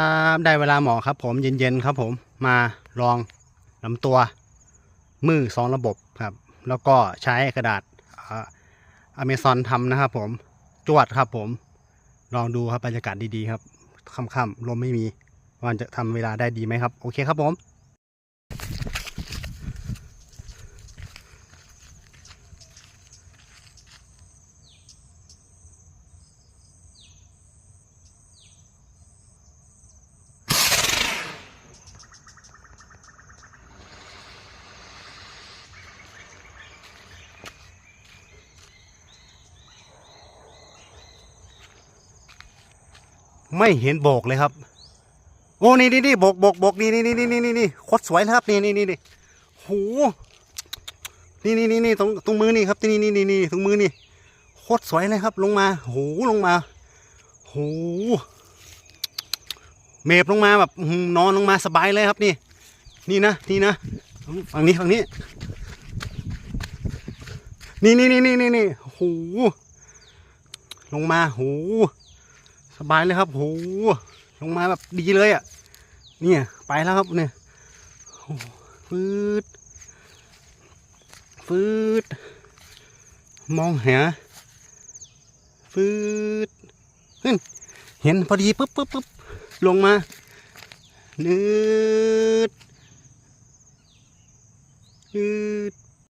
ครับได้เวลาหมอครับผมเย็นๆครับผมมาลองลำตัว มือสองระบบครับ แล้วก็ใช้กระดาษอเมซอนทำนะครับผมจวดครับผมลองดูครับบรรยากาศดีๆครับค่ำๆลมไม่มีว่าจะทำเวลาได้ดีไหมครับ โอเคครับผม ไม่เห็นโบกเลยครับ โอ้นี่นี่นี่โบกโบกโบกนี่นี่นี่นี่นี่นี่โคตรสวยเลยครับนี่นี่นี่นี่โหนี่นี่นี่นี่ตรงตรงมือนี่ครับนี่นี่นี่นี่ตรงมือนี่โคตรสวยเลยครับ ลงมาโหลงมาโหเมบลงมาแบบนอนลงมาสบายเลยครับนี่ นี่นะนี่นะฝั่งนี้ฝั่งนี้ นี่นี่นี่นี่นี่นี่โหลงมาโห สบายเลยครับโหลงมาแบบดีเลยอะ่ะ เนี่ย ไปแล้วครับเนี่ยฟืดฟืดมองหาฟืดขึ้น เห็นพอดีปุ๊บปุ๊บปุ๊บลงมานืดนืด